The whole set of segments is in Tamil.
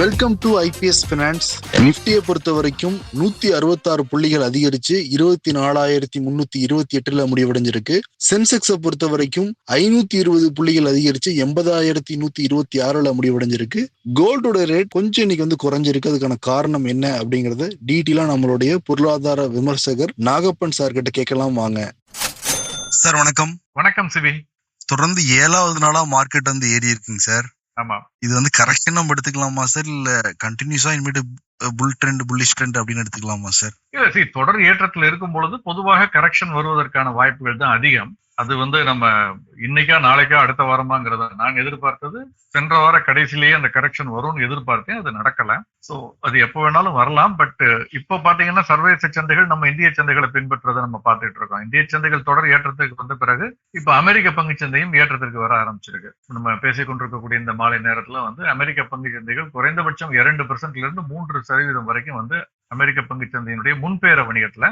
welcome to IPS finance நிப்டியை பொறுத்த வரைக்கும் நூத்தி அறுபத்தாறு புள்ளிகள் அதிகரிச்சு இருபத்தி நாலாயிரத்தி முன்னூத்தி இருபத்தி எட்டுல முடிவடைஞ்சிருக்கு. சென்செக்ஸை பொறுத்த வரைக்கும் ஐநூத்தி இருபது புள்ளிகள் அதிகரிச்சு எண்பதாயிரத்தி நூத்தி இருபத்தி ஆறுல முடிவடைஞ்சிருக்கு. கோல்டோட ரேட் கொஞ்சம் இன்னைக்கு வந்து குறைஞ்சிருக்கு. அதுக்கான காரணம் என்ன அப்படிங்கறத டீட்டெயிலா நம்மளுடைய பொருளாதார விமர்சகர் நாகப்பன் சார் கிட்ட கேட்கலாம் வாங்க. சார் வணக்கம். வணக்கம் சிவின் தொடர்ந்து ஏழாவது நாளா மார்க்கெட் வந்து ஏறி இருக்குங்க சார் ஆமா. இது வந்து கரெக்ஷன் நம்ம எடுத்துக்கலாமா சார் இல்ல கண்டினியூஸா இனிமேட்டு புல் ட்ரெண்ட் புல்லிஷ் ட்ரெண்ட் அப்படின்னு எடுத்துக்கலாமா சார் இல்ல சி தொடர் ஏற்றத்தில் இருக்கும் பொழுது பொதுவாக கரெக்ஷன் வருவதற்கான வாய்ப்புகள் தான் அதிகம். அது வந்து நம்ம இன்னைக்கா நாளைக்கா அடுத்த வாரமாங்கிறத நான் எதிர்பார்த்தது. சென்ற வார கடைசியிலேயே அந்த கரெக்ஷன் வரும்னு எதிர்பார்த்தேன். அது நடக்கல. சோ அது எப்போ வேணாலும் வரலாம். பட் இப்போ பாத்தீங்கன்னா சர்வதேச சந்தைகள் நம்ம இந்திய சந்தைகளை பின்பற்றதை நம்ம பார்த்துட்டு இருக்கோம். இந்திய சந்தைகள் தொடர் ஏற்றத்துக்கு வந்த பிறகு இப்ப அமெரிக்க பங்கு சந்தையும் ஏற்றத்திற்கு வர ஆரம்பிச்சிருக்கு. நம்ம பேசிக்கொண்டிருக்கக்கூடிய இந்த மாலை நேரத்துல வந்து அமெரிக்க பங்கு சந்தைகள் குறைந்தபட்சம் இரண்டு பெர்சென்ட்ல இருந்து மூன்று சதவீதம் வரைக்கும் வந்து அமெரிக்க பங்கு சந்தையினுடைய முன்பேர வணிகத்துல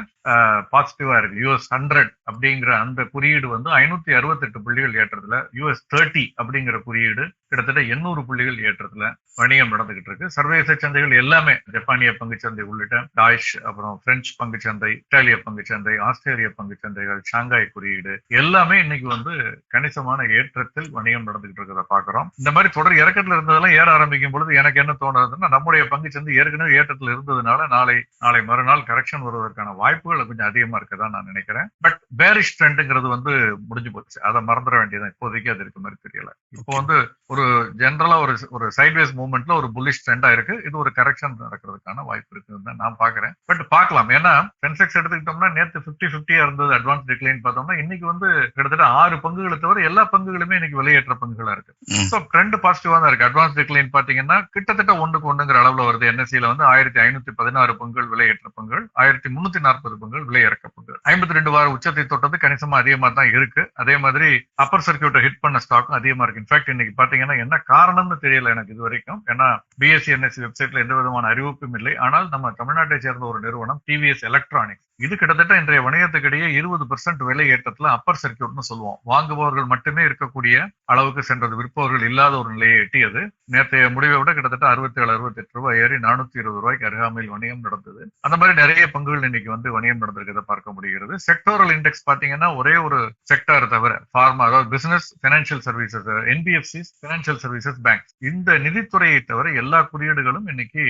பாசிட்டிவா இருக்கு. யூஎஸ் ஹண்ட்ரட் அப்படிங்கிற அந்த குறியீடு வந்து ஐநூத்தி அறுபத்தெட்டு புள்ளிகள் ஏற்றத்துல யூஎஸ் தேர்ட்டி அப்படிங்கிற குறியீடு கிட்டத்தட்ட எண்ணூறு புள்ளிகள் ஏற்றத்துல வணிகம் நடந்துகிட்டு இருக்கு சர்வதேச சந்தைகள் எல்லாமே ஜப்பானிய பங்குச்சந்தை உள்ளிட்ட டாய்ஷ் அப்புறம் பிரெஞ்சு பங்குச்சந்தை இத்தாலிய பங்குச்சந்தை ஆஸ்திரேலிய பங்குச்சந்தைகள் ஷாங்காய் குறியீடு எல்லாமே இன்னைக்கு வந்து கணிசமான ஏற்றத்தில் வணிகம் நடந்துகிட்டு இருக்கிறத பாக்குறோம் இந்த மாதிரி தொடர் இறக்கத்துல இருந்ததெல்லாம் ஏற ஆரம்பிக்கும் பொழுது எனக்கு என்ன தோணுதுன்னா நம்முடைய பங்குச்சந்தை ஏற்கனவே ஏற்றத்தில் இருந்ததுனால நாளை நாளை மறுநாள் கரெக்ஷன் வருவதற்கான வாய்ப்புகள் கொஞ்சம் அதிகமா இருக்கதான் நான் நினைக்கிறேன். பட் பேரிஷ் ட்ரெண்டுங்கிறது வந்து முடிஞ்சு போச்சு. அதை மறந்துட வேண்டியது இப்போதைக்கு அது இருக்க மாதிரி தெரியல. இப்போ வந்து ஒரு ஜென்ரலா ஒரு ஒரு சைட்வேஸ் மூவ்மெண்ட்ல ஒரு புல்லிஷ் ட்ரெண்டா இருக்கு. இது ஒரு கரெக்ஷன் நடக்கிறதுக்கான வாய்ப்பு இருக்குன்னு நான் பாக்குறேன் பட் பார்க்கலாம். ஏன்னா சென்செக்ஸ் எடுத்துக்கிட்டோம்னா நேத்து பிப்டி பிப்டியா இருந்தது அட்வான்ஸ் டிக்ளைன் பார்த்தோம்னா இன்னைக்கு வந்து கிட்டத்தட்ட ஆறு பங்குகளை தவிர எல்லா பங்குகளுமே இன்னைக்கு வெளியேற்ற பங்குகளா இருக்கு. ஸோ ட்ரெண்ட் பாசிட்டிவா தான் இருக்கு. அட்வான்ஸ் டிக்ளைன் பாத்தீங்கன்னா கிட்டத்தட்ட ஒன்றுக்கு ஒண்ணுங்கிற அளவுல வருது. என்எஸ்சியில வந்து ஆயிரத்தி ஐநூத்தி பதினாறு பங்குகள் விலையேற்ற பங்குகள் ஆயிரத்தி முன்னூத்தி நாற்பது பங்குகள் விலையிறக்க பங்குகள். ஐம்பத்தி ரெண்டு வார உச்சத்தை தொட்டது கணிசமா அதிகமா தான் இருக்கு. அதே மாதிரி அப்பர் சர்க்கியூட்டை ஹிட் பண்ண ஸ்டாக்கும் அதிகமா இருக்கு. இன்ஃபேக்ட் இன்னைக்கு பாத்தீங்கன்னா என்ன காரணம்னு தெரியல எனக்கு இது வரைக்கும். ஏன்னா பிஎஸ்சி என்எஸ்சி வெப்சைட்ல எந்த விதமான அறிவிப்பும் இல்லை. ஆனால் நம்ம தமிழ்நாட்டை சேர்ந்த ஒரு நிறுவனம் டிவிஎஸ் எலக்ட்ரானிக்ஸ் இது கிட்டத்தட்ட இன்றைய வணிகத்துக்கிடையே இருபது பெர்சென்ட் விலை ஏற்றத்துல அப்பர் சர்க்கியூட்னு சொல்லுவோம். வாங்குபவர்கள் மட்டுமே இருக்கக்கூடிய அளவுக்கு சென்றது. விற்பவர்கள் இல்லாத ஒரு நிலையை எட்டியது. நேற்றைய முடிவை விட கிட்டத்தட்ட அறுபத்தி ஏழு அறுபத்தி எட்டு ரூபாய் ஏறி நானூத்தி இருபது ரூபாய்க்கு அருகாமையில் வணிகம் நடந்தது. அந்த மாதிரி நிறைய பங்குகள் இன்னைக்கு வந்து வணிகம் நடந்திருக்கிறத பார்க்க முடிகிறது. செக்டோரல் இண்டெக்ஸ் பாத்தீங்கன்னா ஒரே ஒரு செக்டார் தவிர ஃபார்மா அதாவது business financial services NBFC financial services bank இந்த நிதித்துறையை தவிர எல்லா குறியீடுகளும் இன்னைக்கு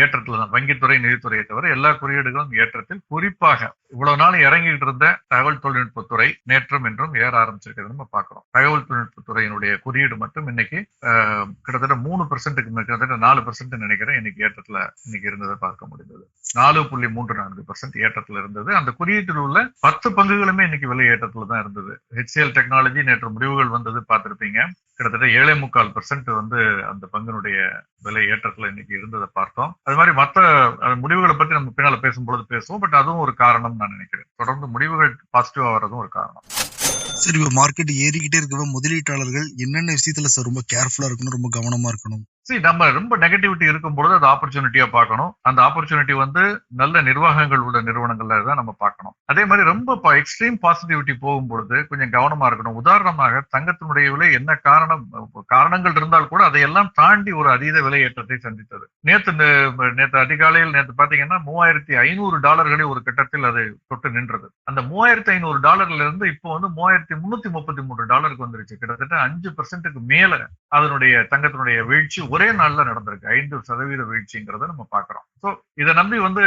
ஏற்றத்துல தான். வங்கித்துறை நிதித்துறையை தவிர எல்லா குறியீடுகளும் ஏற்றத்தில். குறிப்பாக குறிப்பாக இவ்வளவு நாள் இறங்கிட்டு இருந்த தகவல் தொழில்நுட்பத்துறை நேற்றும் என்றும் ஏற ஆரம்பிச்சிருக்கிறது. நம்ம பார்க்கிறோம். தகவல் தொழில்நுட்பத்துறையினுடைய குறியீடு மட்டும் இன்னைக்கு கிட்டத்தட்ட மூணு பெர்சென்ட்டுக்கு கிட்டத்தட்ட நாலு பெர்சென்ட் நினைக்கிறேன் இன்னைக்கு ஏற்றத்துல இன்னைக்கு இருந்ததை பார்க்க முடிந்தது. நாலு புள்ளி மூன்று நான்கு பெர்சென்ட் ஏற்றத்துல இருந்தது. அந்த குறியீட்டில் உள்ள பத்து பங்குகளுமே இன்னைக்கு விலை ஏற்றத்துல தான் இருந்தது. ஹெச்சிஎல் டெக்னாலஜி நேற்று முடிவுகள் வந்தது பார்த்திருப்பீங்க. கிட்டத்தட்ட ஏழே முக்கால் பெர்சென்ட் வந்து அந்த பங்கினுடைய விலை ஏற்றத்துல இன்னைக்கு இருந்ததை பார்த்தோம். அது மாதிரி மற்ற முடிவுகளை பத்தி நம்ம பின்னால பேசும்பொழுது பேசுவோம். பட் அதுவும் ஒரு காரணம் நான் நினைக்கிறேன். தொடர்ந்து முடிவுகள் பாசிட்டிவா வர்றதும் ஒரு காரணம். சரி இப்போ மார்க்கெட் ஏறிக்கிட்டே இருக்கவே முதலீட்டாளர்கள் என்னென்ன விஷயத்துல சார் ரொம்ப கேர்ஃபுல்லா இருக்கணும் ரொம்ப கவனமா இருக்கணும்? சரி நம்ம ரொம்ப நெகட்டிவிட்டி இருக்கும் பொழுது அது ஆப்பர்ச்சுனிட்டியா பார்க்கணும். அந்த ஆப்பர்ச்சுனிட்டி வந்து நல்ல நிர்வாகங்கள் உள்ள நிறுவனங்கள்ல தான் நம்ம பார்க்கணும். அதே மாதிரி ரொம்ப எக்ஸ்ட்ரீம் பாசிட்டிவிட்டி போகும் பொழுது கொஞ்சம் கவனமா இருக்கணும். உதாரணமாக தங்கத்தினுடைய விலை என்ன காரணம் காரணங்கள் இருந்தால் கூட அதையெல்லாம் தாண்டி ஒரு அதீத விலை ஏற்றத்தை சந்தித்தது நேற்று நேற்று அதிகாலையில் நேற்று பாத்தீங்கன்னா மூவாயிரத்தி ஐநூறு டாலர்களை ஒரு கட்டத்தில் அது தொட்டு நின்றது. அந்த மூவாயிரத்தி ஐநூறு டாலர்ல இருந்து இப்போ வந்து மூவாயிரத்தி முன்னூத்தி முப்பத்தி மூன்று டாலருக்கு வந்துருச்சு. கிட்டத்தட்ட அஞ்சு பெர்சென்ட்டுக்கு மேல அதனுடைய தங்கத்தினுடைய வீழ்ச்சி ஒரு நாள்ல நடந்திருக்கு. ஐந்து சதவீத வீழ்ச்சிங்கிறத நம்ம பாக்குறோம் சோ இதை நம்பி வந்து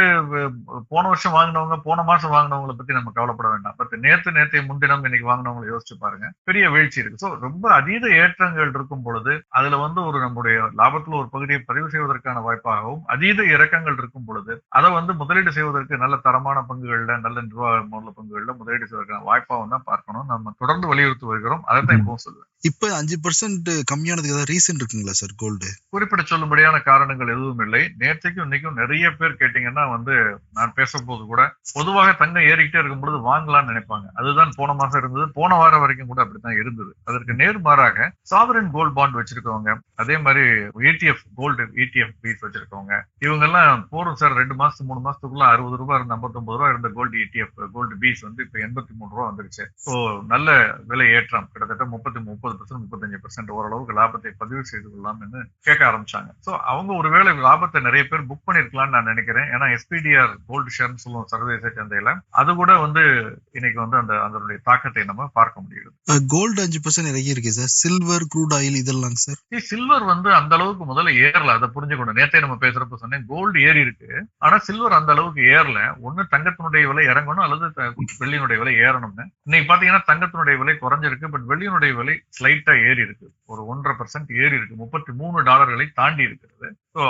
போன வருஷம் வாங்கினவங்க போன மாசம் வாங்கினவங்களை பத்தி நம்ம கவலைப்பட வேண்டாம். பட் நேத்து நேற்றைய முன்தினம் இன்னைக்கு வாங்கினவங்களை யோசிச்சு பாருங்க. பெரிய வீழ்ச்சி இருக்கு. சோ ரொம்ப அதீத ஏற்றங்கள் இருக்கும் பொழுது அதுல வந்து ஒரு நம்முடைய லாபத்துல ஒரு பகுதியை பதிவு செய்வதற்கான வாய்ப்பாகவும் அதீத இறக்கங்கள் இருக்கும் பொழுது அதை வந்து முதலீடு செய்வதற்கு நல்ல தரமான பங்குகள்ல நல்ல நிர்வாக மூல பங்குகள்ல முதலீடு செய்வதற்கான வாய்ப்பாகவும் தான் பார்க்கணும். நம்ம தொடர்ந்து வலியுறுத்தி வருகிறோம். அதை தான் இப்பவும் சொல்லுவேன். இப்ப அஞ்சு பர்சன்ட் கம்மியானதுக்கு ஏதாவது ரீசன் இருக்குங்களா சார் கோல்டு குறிப்பிட சொல்லும்படியான காரணங்கள் எதுவும் இல்லை. நேற்றைக்கும் இன்னைக்கும் நிறைய பேர் கேட்டீங்கன்னா வந்து நான் பேசும்போது கூட பொதுவாக தங்கம் ஏறிக்கிட்டே இருக்கும் பொழுது வாங்கலாம்னு நினைப்பாங்க. அதுதான் போன மாசம் இருந்தது. போன வாரம் வரைக்கும் கூட அப்படித்தான் இருந்தது. அதற்கு நேர்மாறாக சாவரன் கோல்ட் பாண்ட் வச்சிருக்கவங்க அதே மாதிரி ஏடிஎஃப் கோல்டு ஏடிஎஃப் பீஸ் வச்சிருக்கவங்க இவங்க எல்லாம் போறோம் சார் ரெண்டு மாசத்து மூணு மாசத்துக்குள்ள அறுபது ரூபாய் இருந்த ஐம்பத்தொன்பது ரூபாய் இருந்த கோல்டு இடிஎஃப் கோல்டு பீஸ் வந்து இப்ப எண்பத்தி மூணு ரூபாய் வந்துருச்சு. ஸோ நல்ல விலை ஏற்றம். கிட்டத்தட்ட முப்பத்தி முப்பது பர்சன்ட் முப்பத்தஞ்சு பர்சன்ட் ஓரளவுக்கு லாபத்தை பதிவு செய்து கொள்ளலாம்னு கேட்க ஆரம்பிச்சாங்க. ஸோ அவங்க ஒருவேளை லாபத்தை நிறைய பேர் புக் பண்ணிருக்கலாம்னு நான் நினைக்கிறேன். ஏன்னா எஸ்பிடிஆர் கோல்டு ஷேர்னு சொல்லுவோம் சர்வதேச சந்தையில. அது கூட வந்து இன்னைக்கு வந்து அந்த அதனுடைய தாக்கத்தை நம்ம பார்க்க முடியுது. கோல்டு அஞ்சு பர்சன்ட் இறங்கி இருக்கு சார். சில்வர் க்ரூட் ஆயில் இதெல்லாம் சார். சில்வர் வந்து அந்த அளவுக்கு முதல்ல ஏறல. அதை புரிஞ்சுக்கணும். நேத்தே நம்ம பேசுறப்ப சொன்னேன் கோல்டு ஏறி இருக்கு. ஆனா சில்வர் அந்த அளவுக்கு ஏறல. ஒண்ணு தங்கத்தினுடைய விலை இறங்கணும். அல்லது வெள்ளியினுடைய விலை ஏறணும்னு. இன்னைக்கு பாத்தீங்கன்னா தங்கத்தினுடைய விலை குறைஞ்சிருக்கு. பட் வெள்ளியினுடைய விலை ஸ்லைட்டா ஏறி இருக்கு ஒரு ஒன்றரை பர்சன்ட் ஏறி இருக்கு முப்பத்தி மூணு டாலர்களை தாண்டி இருக்கிறது. ஸோ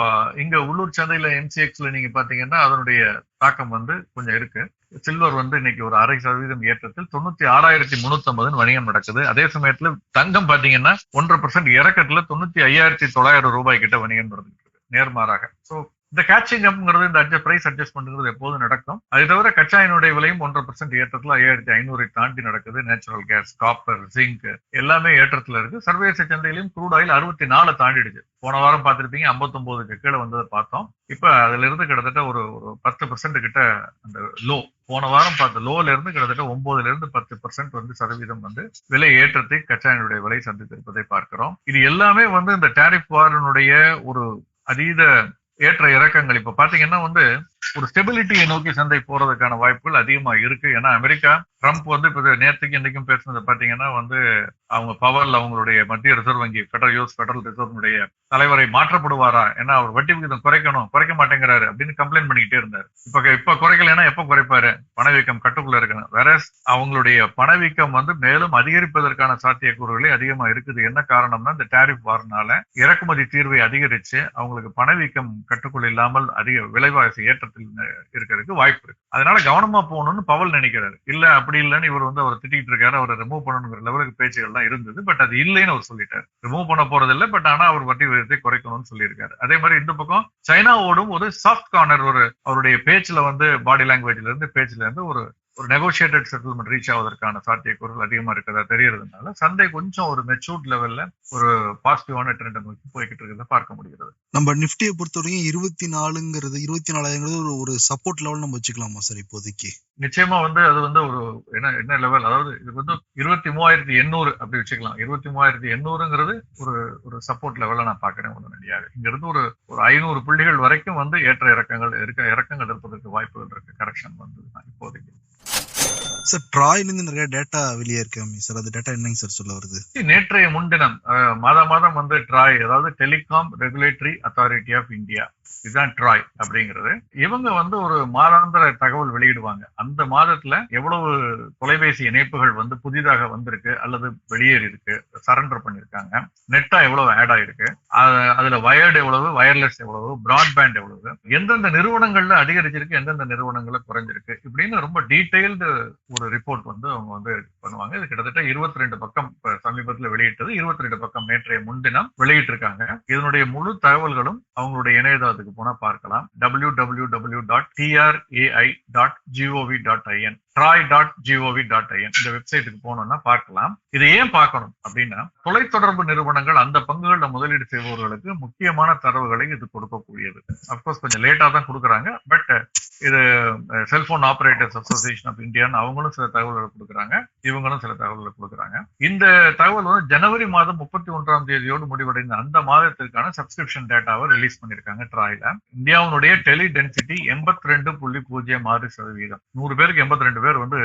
இங்க உள்ளூர் சந்தையில எம்சிஎக்ஸ்ல நீங்க பாத்தீங்கன்னா அதனுடைய தாக்கம் வந்து கொஞ்சம் இருக்கு. சில்வர் வந்து இன்னைக்கு ஒரு அரை சதவீதம் ஏற்றத்தில் தொண்ணூத்தி ஆறாயிரத்தி முன்னூத்தி ஐம்பதுன்னு வணிகம் நடக்குது. அதே சமயத்துல தங்கம் பாத்தீங்கன்னா ஒன்றரை பர்சன்ட் இறக்கத்துல தொண்ணூத்தி ஐயாயிரத்தி தொள்ளாயிரம் ரூபாய் கிட்ட வணிகம் நடந்துட்டு இருக்கு. நேர்மாறாக. சோ இந்த கேட்சிங் அப்ங்கிறது இந்த அட்ஜஸ்ட் பிரைஸ் அட்ஜஸ்ட்மெண்ட்ங்கிறது எப்போதும் நடக்கும். அது தவிர கச்சாயினுடைய விலையும் ஒன்றரை பர்சன்ட் ஏற்றத்தில் ஐயாயிரத்தி ஐநூறை தாண்டி நடக்குது. நேச்சுரல் கேஸ் காப்பர் ஜிங்க் எல்லாமே ஏற்றத்தில் இருக்கு. சர்வதேச சந்தையிலும் க்ரூட் ஆயில் அறுபத்தி நாலு தாண்டிடுச்சு. போன வாரம் பார்த்துருப்பீங்க ஐம்பத்தொம்போதுக்கு கீழே வந்ததை பார்த்தோம். இப்போ அதுல இருந்து கிட்டத்தட்ட ஒரு ஒரு பத்து பர்சன்ட் கிட்ட அந்த லோ போன வாரம் பார்த்த லோல இருந்து கிட்டத்தட்ட ஒன்பதுல இருந்து பத்து பர்சன்ட் வந்து சதவீதம் வந்து விலை ஏற்றத்தை கச்சாயினுடைய விலை சந்தித்திருப்பதை பார்க்கிறோம். இது எல்லாமே வந்து இந்த டேரிஃப் வாரனுடைய ஒரு அதீத ஏற்ற இறக்கங்கள். இப்ப பாத்தீங்கன்னா வந்து ஒரு ஸ்டெபிலிட்டியை நோக்கி சந்தை போறதுக்கான வாய்ப்புகள் அதிகமா இருக்கு. ஏன்னா அமெரிக்கா ட்ரம்ப் வந்து இப்ப நேற்றுக்கு இன்னைக்கும் பேசுனது பாத்தீங்கன்னா வந்து அவங்க பவர்ல அவங்களுடைய மத்திய ரிசர்வ் வங்கி ஃபெடரல் யூஸ் ஃபெடரல் ரிசர்வனுடைய தலைவரை மாற்றப்படுவாரா? ஏன்னா அவர் வட்டி விகிதம் குறைக்கணும் குறைக்க மாட்டேங்கிறாரு அப்படின்னு கம்ப்ளைண்ட் பண்ணிக்கிட்டே இருந்தார். இப்ப இப்ப குறைக்கலைன்னா எப்ப குறைப்பாரு? பணவீக்கம் கட்டுக்குள்ள இருக்கணும். வேற அவங்களுடைய பணவீக்கம் வந்து மேலும் அதிகரிப்பதற்கான சாத்தியக்கூறுகளே அதிகமா இருக்குது. என்ன காரணம்னா இந்த டாரிஃப் வாரனால இறக்குமதி தீர்வை அதிகரிச்சு அவங்களுக்கு பணவீக்கம் கட்டுக்குள் இல்லாமல் அதிக விலைவாசி ஏற்றத்தில் இருக்கிறதுக்கு வாய்ப்பு இருக்கு. அதனால கவனமா போகணும்னு பவல் நினைக்கிறாரு. இல்ல அப்படி இல்லைன்னு இவர் வந்து அவர் திட்டிட்டு இருக்காரு. அவரை ரிமூவ் பண்ணணுங்கிற லெவலுக்கு பேச்சுகள்லாம் இருந்தது. பட் அது இல்லைன்னு அவர் சொல்லிட்டாரு. ரிமூவ் பண்ண போறது இல்லை பட் ஆனா அவர் வட்டி விகிதத்தை குறைக்கணும்னு சொல்லியிருக்காரு. அதே மாதிரி இந்த பக்கம் சைனாவோடும் ஒரு சாஃப்ட் கார்னர் ஒரு அவருடைய பேச்சுல வந்து பாடி லாங்குவேஜ்ல இருந்து பேச்சுல இருந்து ஒரு ஒரு நெகோசியேட்டட் செட்டில்மெண்ட் ரீச் ஆவதற்கான சாத்தியக்கூறுகள் அதிகமா இருக்கிறதா தெரியறதுனால சந்தை கொஞ்சம் ஒரு மெச்சூர்ட் லெவல்ல ஒரு பாசிட்டிவான ட்ரெண்ட் நோக்கி போய்கிட்டு இருக்கிறத பார்க்க முடிகிறது. நம்ம நிஃப்டியை பொறுத்த வரைக்கும் இருபத்தி நாலுங்கிறது இருபத்தி நாலாயிரங்கிறது ஒரு சப்போர்ட் லெவல் நம்ம வச்சுக்கலாமா சார் இப்போதைக்கு? நிச்சயமா வந்து அது வந்து ஒரு என்ன என்ன லெவல் அதாவது இது வந்து இருபத்தி மூவாயிரத்தி எண்ணூறு அப்படி வச்சுக்கலாம். இருபத்தி மூவாயிரத்தி எண்ணூறுங்கிறது ஒரு ஒரு சப்போர்ட் லெவல்ல நான் பாக்குறேன் உடனடியாக. இங்க இருந்து ஒரு ஒரு ஐநூறு புள்ளிகள் வரைக்கும் வந்து ஏற்ற இறக்கங்கள் இருக்க இறக்கங்கள் இருப்பதற்கு வாய்ப்புகள் இருக்கு. கரெக்ஷன் வந்து இப்போதைக்கு. சார் ட்ராயில இருந்து நிறைய டேட்டா வெளியே இருக்கு சார் அது டேட்டா என்னங்க சார் சொல்ல வருது? நேற்றைய முன்தினம் மாதம் மாதம் வந்து ட்ராய் அதாவது telecom regulatory authority of India இதுதான் ட்ராய் அப்படிங்கிறது. இவங்க வந்து ஒரு மாதாந்திர தகவல் வெளியிடுவாங்க. அந்த மாதத்துல எவ்வளவு தொலைபேசி இணைப்புகள் வந்து புதிதாக வந்திருக்கு அல்லது வெளியேறி இருக்கு சரண்டர் பண்ணிருக்காங்க நெட்டா எவ்வளவு ஆட் ஆயிருக்கு அதுல வயர்டு எவ்வளவு வயர்லெஸ் எவ்வளவு பிராட்பேண்ட் எவ்வளவு எந்தெந்த நிறுவனங்கள்ல அதிகரிச்சிருக்கு எந்தெந்த நிறுவனங்கள்ல குறைஞ்சிருக்கு இப்படின்னு ரொம்ப டீட்டெயில்டு ஒரு ரிப்போர்ட் வந்து அவங்க வந்து பண்ணுவாங்க. இது கிட்டத்தட்ட இருபத்தி ரெண்டு பக்கம் இப்ப சமீபத்துல வெளியிட்டது. இருபத்தி ரெண்டு பக்கம் நேற்றைய முன்தினம் வெளியிட்டிருக்காங்க. இதனுடைய முழு தகவல்களும் அவங்களுடைய இணையதளத்துக்கு போனா பார்க்கலாம். W W W dot TRAI dot GOV dot IN TRAI dot GOV dot IN இந்த வெப்சைட்டுக்கு போனோம்னா பார்க்கலாம். இதை ஏன் பார்க்கணும் அப்படின்னா தொலைத்தொடர்பு நிறுவனங்கள் அந்த பங்குகளில் முதலீடு செய்பவர்களுக்கு முக்கியமான தரவுகளை இது கொடுக்கக்கூடியது. அப்கோர்ஸ் கொஞ்சம் லேட்டா தான் கொடுக்குறாங்க பட் இது செல்போன் ஆபரேட்டர்ஸ் அசோசியேஷன் ஆஃப் இந்தியான்னு அவங்களும் சில தகவல்களை கொடுக்குறாங்க இவங்களும் சில தகவல்களை கொடுக்குறாங்க. இந்த தகவல் வந்து ஜனவரி மாதம் முப்பத்தி ஒன்றாம் தேதியோடு முடிவடைந்த அந்த மாதத்திற்கான சப்ஸ்கிரிப்ஷன் டேட்டாவை ரிலீஸ் பண்ணியிருக்காங்க ட்ராயில இந்தியாவுடைய டெலி டென்சிட்டி எண்பத்தி ரெண்டு புள்ளி பூஜ்ஜியம் ஆறு சதவீதம். நூறு பேருக்கு எண்பத்தி ரெண்டு பேர் வந்து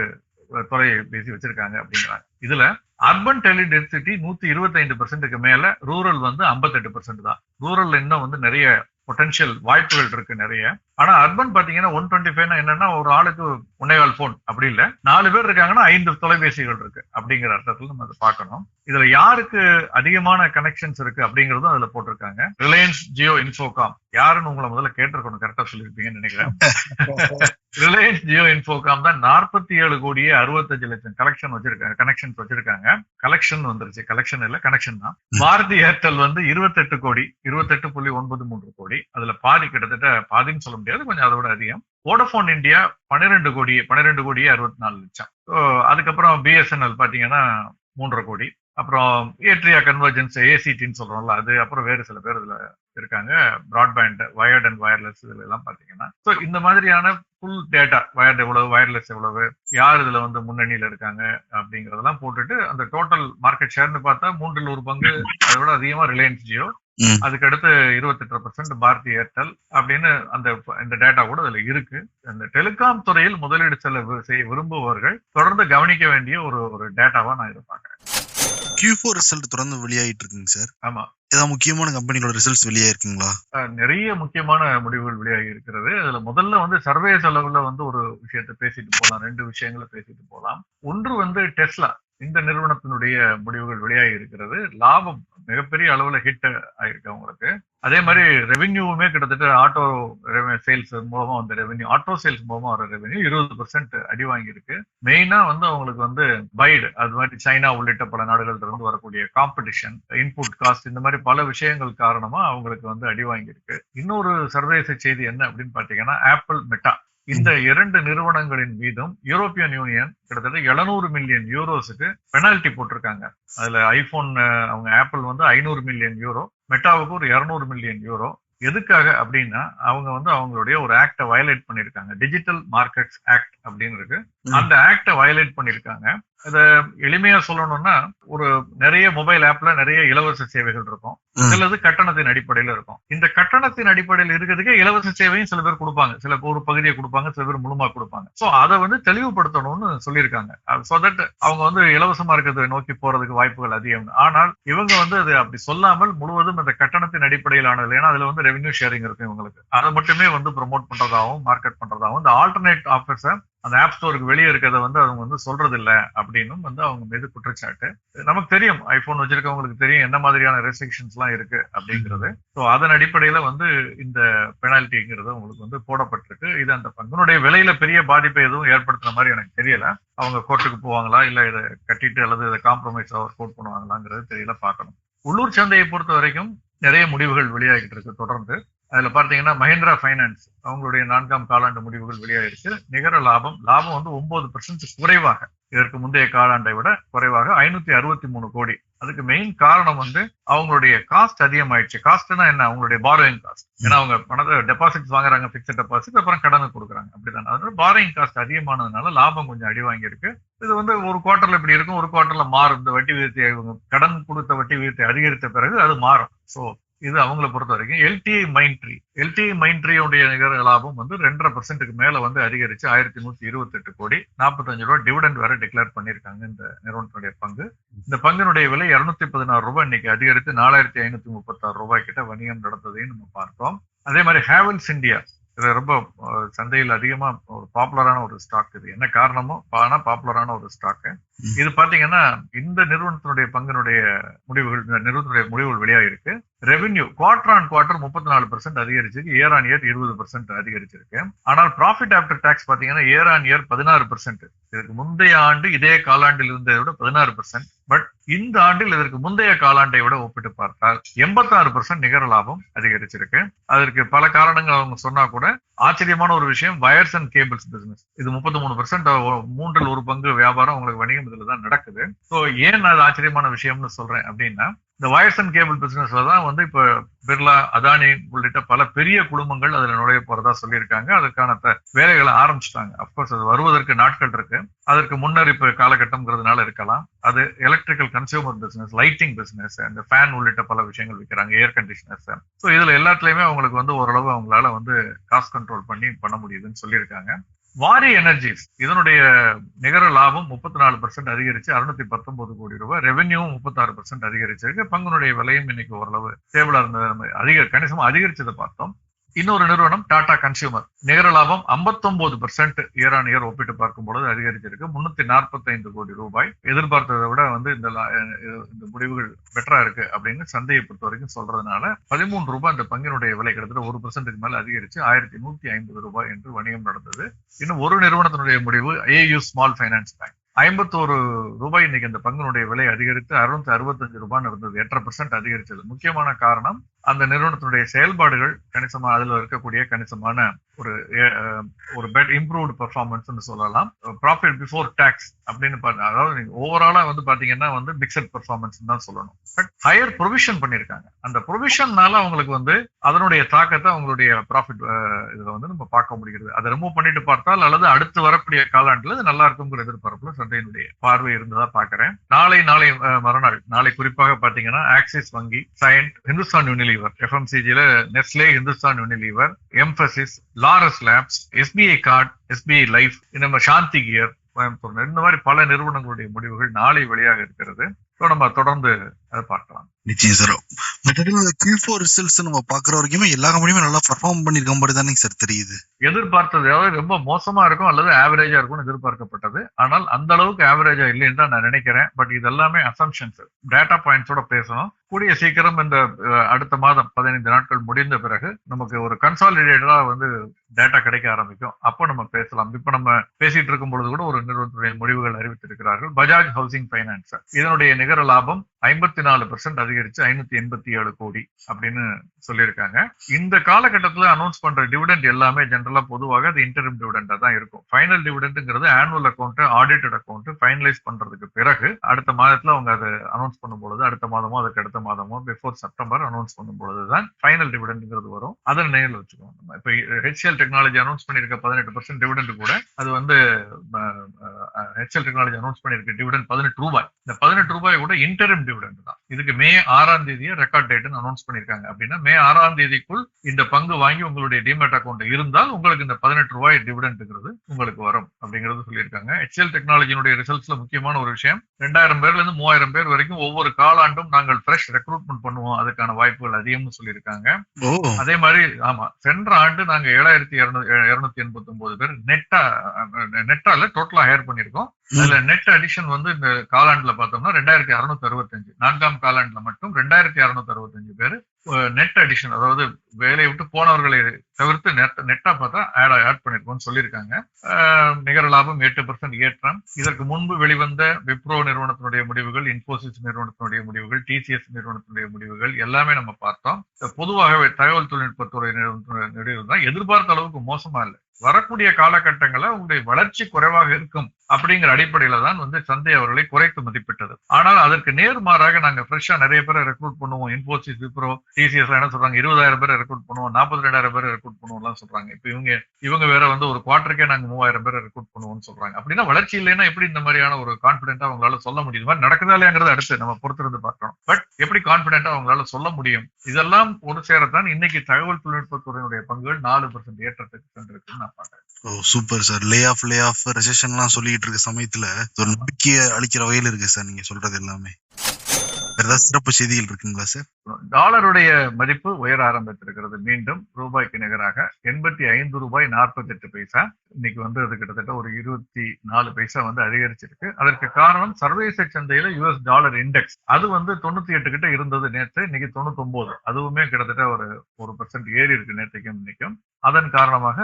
துறையை தொலைபேசி வச்சிருக்காங்க அப்படிங்கிறாங்க. இதுல அர்பன் டெலி டென்சிட்டி நூத்தி இருபத்தைந்து பர்சன்ட்டுக்கு மேல ரூரல் வந்து 58% பர்சன்ட் தான். ரூரல்ல இன்னும் வந்து நிறைய பொட்டன்ஷியல் வாய்ப்புகள் இருக்கு நிறைய. ஆனா அர்பன் பாத்தீங்கன்னா ஒன் டுவெண்ட்டி ஃபைவ்னா என்னன்னா ஒரு ஆளுக்கு உன்னைவால் போன் அப்படி இல்ல. நாலு பேர் இருக்காங்கன்னா ஐந்து தொலைபேசிகள் இருக்கு. அப்படிங்கிற அர்த்தத்துல நம்ம அதை பார்க்கணும். இதுல யாருக்கு அதிகமான கனெக்ஷன்ஸ் இருக்கு அப்படிங்கறதும் அதுல போட்டிருக்காங்க. ரிலையன்ஸ் ஜியோ இன்ஃபோகாம் யாருன்னு உங்களை முதல்ல கேட்டிருக்கணும் கரெக்டா சொல்லியிருப்பீங்கன்னு நினைக்கிறேன். ரிலையன்ஸ் ஜியோ இன்ஃபோகாம் தான் நாற்பத்தி ஏழு கோடியே அறுபத்தஞ்சு லட்சம் கலெக்ஷன் வச்சிருக்காங்க கனெக்ஷன்ஸ் வச்சிருக்காங்க. கலெக்ஷன் வந்துருச்சு. கலெக்ஷன் இல்ல கனெக்ஷன் தான். பாரதி ஏர்டெல் வந்து இருபத்தெட்டு கோடி இருபத்தெட்டு புள்ளி ஒன்பது மூன்று கோடி. அதுல பாதி கிட்டத்தட்ட பாதின்னு சொல்ல முடியாது கொஞ்சம் அதோட அதிகம். வோடபோன் இந்தியா பன்னிரெண்டு கோடி பன்னிரெண்டு கோடியே அறுபத்தி நாலு லட்சம் அதுக்கப்புறம் பிஎஸ்என்எல் பாத்தீங்கன்னா மூன்றரை கோடி. அப்புறம் ஏட்ரியா கன்வர்ஜென்ஸ் ஏசிடின்னு சொல்றோம்ல அது அப்புறம் வேறு சில பேர் இதுல இருக்காங்க. பிராட்பேண்ட் வயர்ட் அண்ட் வயர்லெஸ் இதுல எல்லாம் பாத்தீங்கன்னா. ஸோ இந்த மாதிரியான ஃபுல் டேட்டா வயர்டு எவ்வளவு வயர்லெஸ் எவ்வளவு யார் இதுல வந்து முன்னணியில இருக்காங்க அப்படிங்கறதெல்லாம் போட்டுட்டு அந்த டோட்டல் மார்க்கெட் ஷேர்னு பார்த்தா மூன்றில் ஒரு பங்கு அதை விட அதிகமா ரிலையன்ஸ் ஜியோ. அதுக்கு அடுத்து இருபத்தெட்டு பர்சன்ட் பாரதி ஏர்டெல் அப்படின்னு அந்த இந்த டேட்டா கூட அதுல இருக்கு. அந்த டெலிகாம் துறையில் முதலீடு செல்ல செய்ய விரும்புபவர்கள் தொடர்ந்து கவனிக்க வேண்டிய ஒரு ஒரு டேட்டாவா நான் இதை பாக்குறேன் கியூ ஃபோர் ரிசல்ட் தொடர்ந்து வெளியாயிட்டு இருக்குங்க சார் ஆமா. ஏதாவது முக்கியமான கம்பெனிகளோட ரிசல்ட்ஸ் வெளியாயிருக்குங்களா? நிறைய முக்கியமான முடிவுகள் வெளியாகி இருக்கிறது அதுல முதல்ல வந்து சர்வே செலவுல வந்து ஒரு விஷயத்தை பேசிட்டு போலாம் ரெண்டு விஷயங்களை பேசிட்டு போலாம். ஒன்று வந்து டெஸ்லா. இந்த நிறுவனத்தினுடைய முடிவுகள் வெளியாகி இருக்கிறது. லாபம் மிகப்பெரிய அளவுல ஹிட் ஆயிருக்கு அவங்களுக்கு. அதே மாதிரி ரெவென்யூவுமே கிட்டத்தட்ட ஆட்டோ சேல்ஸ் மூலமா வந்த ரெவென்யூ ஆட்டோ சேல்ஸ் மூலமா வர ரெவென்யூ இருபது பர்சன்ட் அடி வாங்கியிருக்கு. மெயினா வந்து அவங்களுக்கு வந்து பைடு அது மாதிரி சைனா உள்ளிட்ட பல நாடுகள்ல இருந்து வரக்கூடிய காம்படிஷன் இன்புட் காஸ்ட் இந்த மாதிரி பல விஷயங்கள் காரணமா அவங்களுக்கு வந்து அடி வாங்கியிருக்கு. இன்னொரு சர்வதேச செய்தி என்ன அப்படின்னு பாத்தீங்கன்னா ஆப்பிள் மெட்டா இந்த இரண்டு நிறுவனங்களின் மீதும் யூரோப்பியன் யூனியன் கிட்டத்தட்ட 700 மில்லியன் யூரோஸுக்கு பெனால்டி போட்டிருக்காங்க. அதுல ஐபோன் அவங்க ஆப்பிள் வந்து ஐநூறு மில்லியன் யூரோ மெட்டாவுக்கு ஒரு 200 மில்லியன் யூரோ. எதுக்காக அப்படின்னா அவங்க வந்து அவங்களுடைய ஒரு ஆக்டை வயலேட் பண்ணிருக்காங்க டிஜிட்டல் மார்க்கெட்ஸ் ஆக்ட் அப்படின்னு இருக்கு அந்த ஆக்டை வயலேட் பண்ணிருக்காங்க. இத எளிமையா சொல்லணும்னா ஒரு நிறைய மொபைல் ஆப்ல நிறைய இலவச சேவைகள் இருக்கும். சிலது கட்டணத்தின் அடிப்படையில இருக்கும். இந்த கட்டணத்தின் அடிப்படையில் இருக்கிறதுக்கே இலவச சேவையும் சில பேர் கொடுப்பாங்க. சில ஒரு பகுதியை கொடுப்பாங்க சில பேர் முழுமா கொடுப்பாங்க. சோ அதை வந்து தெளிவுபடுத்தணும்னு சொல்லியிருக்காங்க. சோ தட் அவங்க வந்து இலவசமா இருக்கிறத நோக்கி போறதுக்கு வாய்ப்புகள் அதிகம். ஆனால் இவங்க வந்து அது அப்படி சொல்லாமல் முழுவதும் இந்த கட்டணத்தின் அடிப்படையிலானது ஏன்னா அதுல வந்து ரெவென்யூ ஷேரிங் இருக்கும் இவங்களுக்கு. அதை மட்டுமே வந்து ப்ரோமோட் பண்றதாகவும் மார்க்கெட் பண்றதாகவும் இந்த ஆல்டர்னேட் ஆஃபர்ஸை அந்த ஆப் ஸ்டோருக்கு வெளியே இருக்கிறத வந்து அவங்க வந்து சொல்றது இல்லை அப்படின்னும் வந்து அவங்க மீது குற்றச்சாட்டு. நமக்கு தெரியும் ஐபோன் வச்சிருக்கவங்களுக்கு தெரியும் என்ன மாதிரியான ரெஸ்ட்ரிக்ஷன்ஸ் எல்லாம் இருக்கு அப்படிங்கிறது. ஸோ அதன் அடிப்படையில வந்து இந்த பெனால்ட்டிங்கிறது உங்களுக்கு வந்து போடப்பட்டிருக்கு. இது அந்த பங்குனுடைய விலையில பெரிய பாதிப்பை எதுவும் ஏற்படுத்துற மாதிரி எனக்கு தெரியல. அவங்க கோர்ட்டுக்கு போவாங்களா? இல்ல இதை கட்டிட்டு அல்லது இதை காம்ப்ரமைஸ் அவர் கோட் பண்ணுவாங்களாங்கிறது தெரியல பார்க்கணும். உள்ளூர் சந்தையை பொறுத்த வரைக்கும் நிறைய முடிவுகள் வெளியாகிட்டு இருக்கு தொடர்ந்து. அதுல பார்த்தீங்கன்னா மஹிந்திரா ஃபைனான்ஸ் அவங்களுடைய நான்காம் காலாண்டு முடிவுகள் வெளியாயிருக்கு நிகர லாபம் லாபம் வந்து ஒன்பது பர்சன்ட் குறைவாக. இதற்கு முந்தைய காலாண்டை விட குறைவாக ஐநூத்தி அறுபத்தி மூணு கோடி. அதுக்கு மெயின் காரணம் வந்து அவங்களுடைய காஸ்ட் அதிகமாயிடுச்சு. காஸ்ட்னா என்ன? அவங்களுடைய பாரோயிங் காஸ்ட் ஏன்னா அவங்க பணத்தை டெபாசிட் வாங்குறாங்க பிக்சட் டெபாசிட் அப்புறம் கடனுக்கு கொடுக்குறாங்க. அப்படிதான். அதனால பாரோயிங் காஸ்ட் அதிகமானதுனால லாபம் கொஞ்சம் அடி வாங்கியிருக்கு இது வந்து ஒரு குவார்டர்ல இப்படி இருக்கும். ஒரு குவார்டர்ல மாறும். இந்த வட்டி விகிதத்தை இவங்க கடன் கொடுத்த வட்டி விகிதத்தை அதிகரித்த பிறகு அது மாறும். சோ இது அவங்கள பொறுத்த வரைக்கும் எல்டிஐ மைண்ட்ரி எல்டிஐ மைண்ட்ரியோடைய நிகர லாபம் வந்து ரெண்டரை பர்சன்ட்டுக்கு மேல வந்து அதிகரிச்சு ஆயிரத்தி நூத்தி இருபத்தி எட்டு கோடி நாற்பத்தஞ்சு ரூபாய் டிவிடெண்ட் வேற டிக்ளேர் பண்ணியிருக்காங்க இந்த நிறுவனத்தினுடைய பங்கு. இந்த பங்கினுடைய விலை இருநூத்தி பதினாறு ரூபாய் இன்னைக்கு அதிகரித்து நாலாயிரத்தி ஐநூத்தி முப்பத்தாறு ரூபாய் கிட்ட வணிகம் நடந்ததையும் நம்ம பார்த்தோம். அதே மாதிரி ஹேவல்ஸ் இந்தியா இது ரொம்ப சந்தையில் அதிகமாக ஒரு பாப்புலரான ஒரு ஸ்டாக் இது. என்ன காரணமோ ஆனால் பாப்புலரான ஒரு ஸ்டாக் இது பாத்தீங்கன்னா இந்த நிறுவனத்தினுடைய பங்கினுடைய முடிவுகள் இந்த நிறுவனத்துடைய முடிவுகள் வெளியாகிருக்கு ரெவென்யூ குவார்டர் ஆன் குவார்டர் முப்பத்தி நாலு பர்சன்ட் அதிகரிச்சிருக்கு. இயர் ஆன் இயர் இருபது பெர்சென்ட் அதிகரிச்சிருக்கு. ஆனால் ப்ராஃபிட் ஆஃப்டர் டாக்ஸ் பாத்தீங்கன்னா இயர் ஆன் இயர் பதினாறு பெர்சென்ட் இதற்கு முந்தைய ஆண்டு இதே காலாண்டில் இருந்ததை விட பதினாறு பெர்சென்ட் பட் இந்த ஆண்டில் இதற்கு முந்தைய காலாண்டை விட ஒப்பிட்டு பார்த்தால் எண்பத்தாறு பர்சன்ட் நிகர லாபம் அதிகரிச்சிருக்கு. அதற்கு பல காரணங்கள் அவங்க சொன்னா கூட ஆச்சரியமான ஒரு விஷயம் வயர்ஸ் அண்ட் கேபிள்ஸ் பிசினஸ் இது முப்பத்தி மூணு பர்சன்ட் மூன்றில் ஒரு பங்கு வியாபாரம் உங்களுக்கு வணிகம் இதுல தான் நடக்குது. ஸோ ஏன் அது ஆச்சரியமான விஷயம்னு சொல்றேன் அப்படின்னா இந்த வயர்ஸ் அண்ட் கேபிள் பிசினஸ்ல தான் வந்து இப்ப பிர்லா அதானி உள்ளிட்ட பல பெரிய குடும்பங்கள் அதுல நுழைய போறதா சொல்லியிருக்காங்க. அதுக்கான வேலைகளை ஆரம்பிச்சிட்டாங்க. அப்கோர்ஸ் அது வருவதற்கு நாட்கள் இருக்கு. அதற்கு முன்னர் இப்ப காலகட்டம்ங்கிறதுனால இருக்கலாம். அது electrical consumer business lighting business அந்த ஃபேன் உள்ளிட்ட பல விஷயங்கள் விற்கிறாங்க ஏர் கண்டிஷனர்ஸ் ஸோ இதுல எல்லாத்துலயுமே அவங்களுக்கு வந்து ஓரளவு அவங்களால வந்து காஸ்ட் கண்ட்ரோல் பண்ணி பண்ண முடியுதுன்னு சொல்லியிருக்காங்க. வாரி எனர்ஜிஸ் இதனுடைய நிகர லாபம் முப்பத்தி நாலு பர்சன்ட் அதிகரிச்சு அறுநூத்தி பத்தொன்பது கோடி ரூபாய். ரெவென்யூவும் முப்பத்தாறு பர்சன்ட் அதிகரிச்சிருக்கு. பங்குனுடைய விலையும் இன்னைக்கு ஓரளவு ஸ்டேபிளா இருந்தது. நம்ம அதிக கணிசமா அதிகரிச்சதை பார்த்தோம். இன்னொரு நிறுவனம் டாடா கன்சியூமர் நிகர லாபம் 59% பெர்சென்ட் இயர் ஆன் இயர் ஒப்பிட்டு பார்க்கும் பொழுது அதிகரிச்சிருக்கு. முன்னூத்தி நாற்பத்தைந்து கோடி ரூபாய். எதிர்பார்த்ததை விட வந்து இந்த இந்த முடிவுகள் பெட்டரா இருக்கு அப்படின்னு சந்தையை பொறுத்த வரைக்கும் சொல்றதுனால பதிமூன்று ரூபாய் இந்த பங்கினுடைய விலை கிட்டத்தட்ட ஒரு பெர்சென்ட்டுக்கு மேல அதிகரிச்சு ஆயிரத்தி நூத்தி ஐம்பது ரூபாய் என்று வணிகம் நடந்தது. இன்னும் ஒரு நிறுவனத்தினுடைய முடிவு ஏயு ஸ்மால் ஃபைனான்ஸ் பேங்க் ஐம்பத்தோரு ரூபாய் இன்னைக்கு இந்த பங்கினுடைய விலை அதிகரித்து அறுநூத்தி அறுபத்தஞ்சு ரூபான்னு இருந்தது. எட்டரை பெர்சென்ட் அதிகரிச்சது. முக்கியமான காரணம் அந்த நிறுவனத்தினுடைய செயல்பாடுகள் கணிசமா அதுல இருக்கக்கூடிய கணிசமான ஒரு ஒரு பெட் இம்ப்ரூவ்டு பெர்ஃபார்மன்ஸ் சொல்லலாம். ப்ராஃபிட் பிஃபோர் டேக்ஸ் அப்படின்னு அதாவது நீங்க ஓவராலா வந்து பாத்தீங்கன்னா வந்து மிக்சட் பெர்ஃபார்மன்ஸ் தான் சொல்லணும். பட் ஹையர் ப்ரொவிஷன் பண்ணிருக்காங்க. அந்த ப்ரொவிஷன்னால அவங்களுக்கு வந்து அதனுடைய தாக்கத்தை அவங்களுடைய ப்ராஃபிட் இதுல வந்து நம்ம பார்க்க முடிகிறது. அதை ரிமூவ் பண்ணிட்டு பார்த்தால் அல்லது அடுத்து வரக்கூடிய காலாண்டுல இது நல்லா இருக்குங்கிற எதிர்பார்ப்புல சந்தையினுடைய பார்வை இருந்ததா பாக்குறேன் நாளை நாளை மறுநாள் நாளை குறிப்பாக பாத்தீங்கன்னா ஆக்சிஸ் வங்கி Cyient Hindustan Unilever எஃப்எம்சிஜில Nestle Hindustan Unilever Mphasis Laurus labs SBI card SBI life நம்ம சாந்தி கியர் கோயம்புத்தூர் இந்த மாதிரி பல நிறுவனங்களுடைய முடிவுகள் நாளை வெளியாக இருக்கிறது. ஸோ நம்ம தொடர்ந்து அதை பார்க்கலாம். நிச்சயம் சார் மற்றபடி கியூ ஃபோர் ரிசல்ட்ஸ் நம்ம பாக்குற வரைக்குமே எல்லா கம்பெனியுமே நல்லா பர்ஃபார்ம் பண்ணிருக்க மாதிரி தானே சார் தெரியுது. எதிர்பார்த்தது அதாவது ரொம்ப மோசமா இருக்கும் அல்லது ஆவரேஜா இருக்கும்னு எதிர்பார்க்கப்பட்டது. ஆனால் அந்த அளவுக்கு ஆவரேஜா இல்லைன்னு தான் நான் நினைக்கிறேன். பட் இது எல்லாமே அசம்ஷன்ஸ் டேட்டா பாயிண்ட்ஸோட பேசணும். கூடிய சீக்கிரம் இந்த அடுத்த மாதம் பதினைந்து நாட்கள் முடிந்த பிறகு நமக்கு ஒரு கன்சாலிடேட்டடா வந்து டேட்டா கிடைக்க ஆரம்பிக்கும். அப்போ நம்ம பேசலாம். இப்ப நம்ம பேசிட்டு இருக்கும் பொழுது கூட ஒரு நிறுவனத்துடைய முடிவுகள் அறிவித்திருக்கிறார்கள். பஜாஜ் ஹவுசிங் பைனான்ஸ் இதனுடைய நிகர லாபம் ஐம்பத்தி நாலு பெர்சன்ட் அதிகரிச்சு ஐநூத்தி எண்பத்தி ஏழு கோடி அப்படின்னு சொல்லியிருக்காங்க. இந்த காலகட்டத்துல அனௌன்ஸ் பண்ற டிவிடெண்ட் எல்லாமே ஜென்ரலா பொதுவாக அது இன்டர்ம் டிவிடெண்டா தான் இருக்கும். Final டிவிடெண்ட்ங்கிறது annual account audited account finalise பண்றதுக்கு பிறகு அடுத்த மாதத்துல அவங்க அதை அனௌன்ஸ் பண்ணும் பொழுது அடுத்த மாதமோ அதுக்கு அடுத்த மாதமோ பிஃபோர் செப்டம்பர் அனௌன்ஸ் பண்ணும் பொழுது தான் ஃபைனல் டிவிடெண்ட்ங்கிறது வரும். அதை நினைவில் வச்சுக்கோங்க நம்ம. இப்ப ஹெச்எல் டெக்னாலஜி அனௌன்ஸ் பண்ணிருக்க பதினெட்டு பர்சன்ட் டிவிடெண்ட் கூட அது வந்து ஹெச்எல் டெக்னாலஜி அனௌன்ஸ் பண்ணிருக்க டிவிடெண்ட் பதினெட்டு ரூபாய். இந்த பதினெட்டு ரூபாய் கூட இன்டர்ம் டிவிடெண்ட் தான். இதுக்கு மே ஆறாம் தேதியை ரெக்கார்ட் டேட்னு அனௌன்ஸ் பண்ணிருக்காங்க அப்படின்னா மே ஆறாம் தேதிக்குள் இந்த பங்கு வாங்கி உங்களுடைய டிமெட் அக்கௌண்ட் இருந்தால் உங்களுக்கு இந்த பதினெட்டு ரூபாய் டிவிடெண்ட்ங்கிறது உங்களுக்கு வரும் அப்படிங்கறது சொல்லியிருக்காங்க. ஹெச்எல் டெக்னாலஜினுடைய ரிசல்ட்ஸ்ல முக்கியமான ஒரு விஷயம் ரெண்டாயிரம் பேர்ல இருந்து மூவாயிரம் பேர் வரைக்கும் ஒவ்வொரு காலாண்டும் நாங்கள் ஃப்ரெஷ் ரெக்ரூட்மெண்ட் பண்ணுவோம். அதுக்கான வாய்ப்புகள் அதிகம்னு சொல்லியிருக்காங்க. அதே மாதிரி ஆமா சென்ற ஆண்டு நாங்க ஏழாயிரத்தி இருநூத்தி எண்பத்தி ஒன்பது பேர் நெட்டா நெட்டால டோட்டலா ஹையர் பண்ணிருக்கோம் அதுல நெட் அடிஷன் வந்து இந்த காலாண்டுல பார்த்தோம்னா ரெண்டாயிரத்தி அறுநூத்தி அறுபத்தஞ்சு நான்காம் காலாண்டுல மட்டும் ரெண்டாயிரத்தி அறுநூத்தி அறுபத்தஞ்சு பேர் நெட் அடிஷன் அதாவது வேலையை விட்டு போனவர்களை தவிர்த்து நெட் நெட்டா பார்த்தா ஆட் ஆட் பண்ணிருக்கோம்னு சொல்லியிருக்காங்க. நிகர லாபம் எட்டு பர்சன்ட் ஏற்றம். இதற்கு முன்பு வெளிவந்த விப்ரோ நிறுவனத்தினுடைய முடிவுகள் இன்போசிஸ் நிறுவனத்தினுடைய முடிவுகள் டிசிஎஸ் நிறுவனத்தினுடைய முடிவுகள் எல்லாமே நம்ம பார்த்தோம். பொதுவாகவே தகவல் தொழில்நுட்பத்துறை நிறுவனத்தினுடைய முடிவு தான். எதிர்பார்த்த அளவுக்கு மோசமா இல்லை. வரக்கூடிய காலகட்டங்களில் உங்களுடைய வளர்ச்சி குறைவாக இருக்கும் அப்படிங்கிற அடிப்படையில தான் வந்து சந்தை அவர்களை குறைத்து மதிப்பிட்டது. ஆனால் அதற்கு நேர்மாறாக நாங்க ஃப்ரெஷ்ஷா நிறைய பேரை ரெக்ரூட் பண்ணுவோம். இன்போசிஸ் விப்ரோ டிசிஎஸ் என்ன சொல்றாங்க? இருபதாயிரம் பேரை ரெக்ரூட் பண்ணுவோம். நாற்பத்தி ரெண்டாயிரம் பேரை ரெக்ரூட் பண்ணுவோம்லாம் சொல்றாங்க. இப்போ இவங்க இவங்க வேற வந்து ஒரு குவார்டருக்கே நாங்க மூவாயிரம் பேரை ரெக்ரூட் பண்ணுவோம்னு சொல்றாங்க. அப்படின்னா வளர்ச்சி இல்லைன்னா எப்படி இந்த மாதிரியான ஒரு கான்பிடென்ட்டா அவங்களால சொல்ல முடியும்? மாதிரி நடக்குதா இல்லையாங்கிறது அடுத்து நம்ம பொறுத்திருந்து பார்க்கணும். பட் எப்படி கான்பிடென்ட்டா அவங்களால சொல்ல முடியும்? இதெல்லாம் ஒரு சேரத்தான் இன்னைக்கு தகவல் தொழில்நுட்பத்துறையினுடைய பங்குகள் நாலு பர்சன்ட் ஏற்றத்துக்கு சென்றிருக்குன்னு நான் பாக்குறேன் ஓ super sir lay off lay off ரெசெஷன்லாம் சொல்லிட்டு இருக்க சமயத்துல ஒரு நம்பிக்கையை அளிக்கிற வகையில் இருக்கு சார் நீங்க சொல்றது எல்லாமே. ஏதாவது சிறப்பு செய்திகள் இருக்குங்களா சார் டாலருடைய மதிப்பு உயர ஆரம்பித்திருக்கிறது. மீண்டும் ரூபாய்க்கு நிகராக எண்பத்தி ஐந்து ரூபாய் நாற்பத்தி எட்டு பைசா. இன்னைக்கு வந்து அது கிட்டத்தட்ட ஒரு இருபத்தி நாலு பைசா வந்து அதிகரிச்சிருக்கு. அதற்கு காரணம் சர்வதேச சந்தையில யூஎஸ் டாலர் இண்டெக்ஸ் அது வந்து தொண்ணூத்தி எட்டு கிட்ட இருந்தது நேற்று இன்னைக்கு தொண்ணூத்தி ஒன்பது அதுவுமே கிட்டத்தட்ட ஒரு ஒரு பர்சன்ட் ஏறி இருக்கு நேற்றுக்கும் இன்னைக்கும். அதன் காரணமாக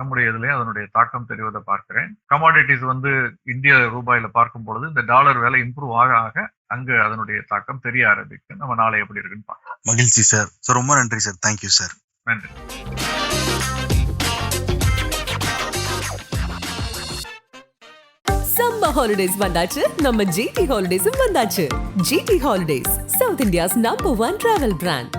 நம்முடைய இதுலயும் அதனுடைய தாக்கம் தெரிவதை பார்க்கிறேன். கமாடிட்டிஸ் வந்து இந்திய ரூபாயில பார்க்கும் பொழுது இந்த டாலர் விலை இம்ப்ரூவ் ஆக ஆக அங்கு அதனுடைய தாக்கம் தெரிய ஆரம்பிக்கும். நம்ம நாளை எப்படி இருக்குன்னு பார்க்கலாம். மகிழ்ச்சி சார் சார் ரொம்ப நன்றி சார் தேங்க்யூ சார் நன்றி. சம்மர் ஹாலிடேஸ் வந்தாச்சு. நம்ம ஜிடி ஹாலிடேஸும் வந்தாச்சு. GT holidays South India's number one travel brand